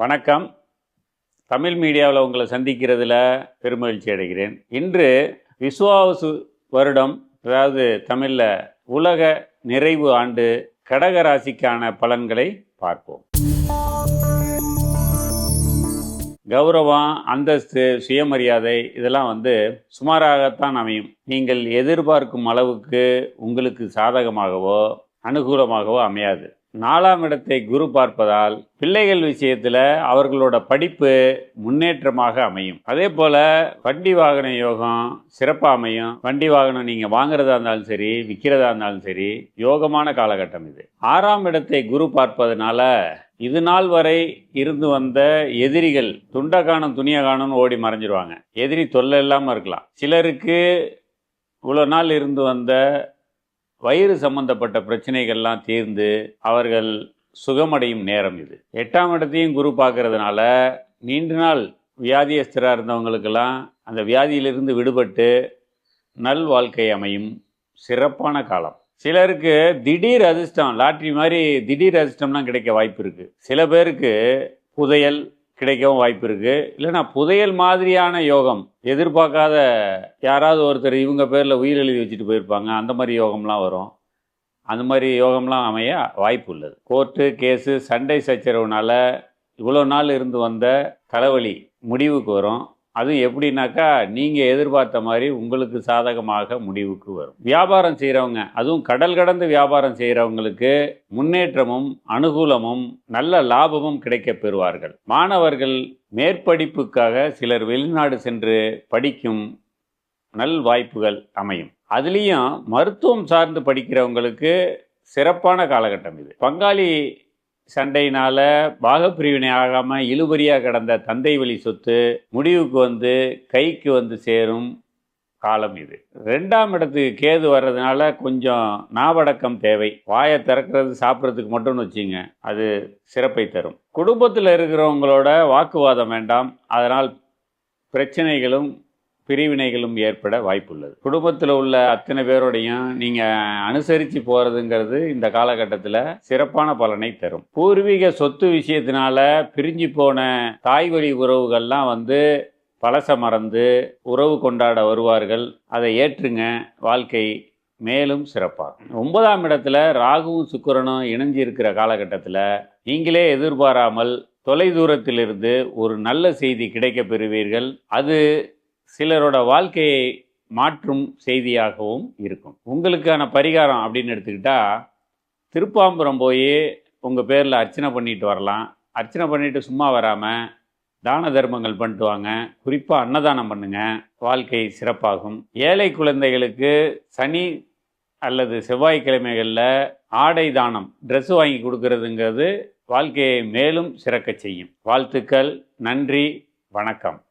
வணக்கம். தமிழ் மீடியாவில் உங்களை சந்திக்கிறதுல பெருமகிழ்ச்சி அடைகிறேன். இன்று விஸ்வாவசு வருடம் அதாவது தமிழில் உலக நிறைவு ஆண்டு கடக ராசிக்கான பலன்களை பார்ப்போம். கௌரவம் அந்தஸ்து சுயமரியாதை இதெல்லாம் வந்து சுமாராகத்தான் அமையும். நீங்கள் எதிர்பார்க்கும் அளவுக்கு உங்களுக்கு சாதகமாகவோ அனுகூலமாகவோ அமையாது. நாலாம் இடத்தை குரு பார்ப்பதால் பிள்ளைகள் விஷயத்தில் அவர்களோட படிப்பு முன்னேற்றமாக அமையும். அதே போல் வண்டி வாகன யோகம் சிறப்பாக அமையும். வண்டி வாகனம் நீங்கள் வாங்குறதா இருந்தாலும் சரி விற்கிறதா இருந்தாலும் சரி யோகமான காலகட்டம் இது. ஆறாம் இடத்தை குரு பார்ப்பதனால இது நாள் வரை இருந்து வந்த எதிரிகள் துண்டை துணியகானம்னு துணியை ஓடி மறைஞ்சிருவாங்க. எதிரி தொல்லை இல்லாமல் இருக்கலாம். சிலருக்கு இவ்வளோ நாள் இருந்து வந்த வயிறு சம்பந்தப்பட்ட பிரச்சனைகள்லாம் தீர்ந்து அவர்கள் சுகமடையும் நேரம் இது. எட்டாம் இடத்தையும் குரு பார்க்கறதுனால நீண்ட நாள் வியாதியஸ்தராக இருந்தவங்களுக்கெல்லாம் அந்த வியாதியிலிருந்து விடுபட்டு நல் வாழ்க்கை அமையும் சிறப்பான காலம். சிலருக்கு திடீர் அதிர்ஷ்டம் லாட்ரி மாதிரி திடீர் அதிர்ஷ்டம்லாம் கிடைக்க வாய்ப்பு இருக்குது சில பேருக்கு புதையல் கிடைக்கவும் வாய்ப்பு இருக்குது இல்லைன்னா புதையல் மாதிரியான யோகம் எதிர்பார்க்காத யாராவது ஒருத்தர் இவங்க பேரில் உயிர் எழுதி வச்சுட்டு போயிருப்பாங்க அந்த மாதிரி யோகம்லாம் வரும். அந்த மாதிரி யோகம்லாம் அமைய வாய்ப்பு உள்ளது. கோர்ட்டு கேஸு சண்டை சச்சரவுனால இவ்வளோ நாள் இருந்து வந்த தலைவலி முடிவுக்கு வரும். அதுவும் எப்படின்னாக்கா நீங்கள் எதிர்பார்த்த மாதிரி உங்களுக்கு சாதகமாக முடிவுக்கு வரும். வியாபாரம் செய்கிறவங்க அதுவும் கடல் கடந்து வியாபாரம் செய்கிறவங்களுக்கு முன்னேற்றமும் அனுகூலமும் நல்ல லாபமும் கிடைக்க பெறுவார்கள். மாணவர்கள் மேற்படிப்புக்காக சிலர் வெளிநாடு சென்று படிக்கும் நல் வாய்ப்புகள் அமையும். அதுலேயும் மருத்துவம் சார்ந்து படிக்கிறவங்களுக்கு சிறப்பான காலகட்டம் இது. பங்காளி சண்டையினால் பாகப்பிரிவினை ஆகாமல் இழுபறியாக கிடந்த தந்தை வழி சொத்து முடிவுக்கு வந்து கைக்கு வந்து சேரும் காலம் இது. ரெண்டாம் இடத்துக்கு கேது வர்றதுனால கொஞ்சம் நாவடக்கம் தேவை. வாயை திறக்கிறது சாப்பிட்றதுக்கு மட்டும்னு வச்சுங்க அது சிறப்பை தரும். குடும்பத்தில் இருக்கிறவங்களோட வாக்குவாதம் வேண்டாம். அதனால் பிரச்சனைகளும் பிரிவினைகளும் ஏற்பட வாய்ப்புள்ளது. குடும்பத்தில் உள்ள அத்தனை பேரோடையும் நீங்கள் அனுசரித்து போகிறதுங்கிறது இந்த காலகட்டத்தில் சிறப்பான பலனை தரும். பூர்வீக சொத்து விஷயத்தினால பிரிஞ்சு போன தாய் வழி உறவுகள்லாம் வந்து பழச மறந்து உறவு கொண்டாட வருவார்கள். அதை ஏற்றுங்க. வாழ்க்கை மேலும் சிறப்பாகும். ஒன்பதாம் இடத்துல ராகுவும் சுக்கரனும் இணைஞ்சு இருக்கிற காலகட்டத்தில் நீங்களே எதிர்பாராமல் தொலை தூரத்திலிருந்து ஒரு நல்ல செய்தி கிடைக்க பெறுவீர்கள். அது சிலரோட வாழ்க்கையை மாற்றும் செய்தியாகவும் இருக்கும். உங்களுக்கான பரிகாரம் அப்படின்னு எடுத்துக்கிட்டா திருப்பாம்புரம் போய் உங்கள் பேரில் அர்ச்சனை பண்ணிட்டு வரலாம். அர்ச்சனை பண்ணிட்டு சும்மா வராமல் தான தர்மங்கள் பண்ணிட்டு வாங்க. குறிப்பாக அன்னதானம் பண்ணுங்க. வாழ்க்கை சிறப்பாகும். ஏழை குழந்தைகளுக்கு சனி அல்லது செவ்வாய்க்கிழமைகளில் ஆடை தானம் ட்ரெஸ் வாங்கி கொடுக்கறதுங்கிறது வாழ்க்கையை மேலும் சிறக்க செய்யும். வாழ்த்துக்கள் நன்றி வணக்கம்.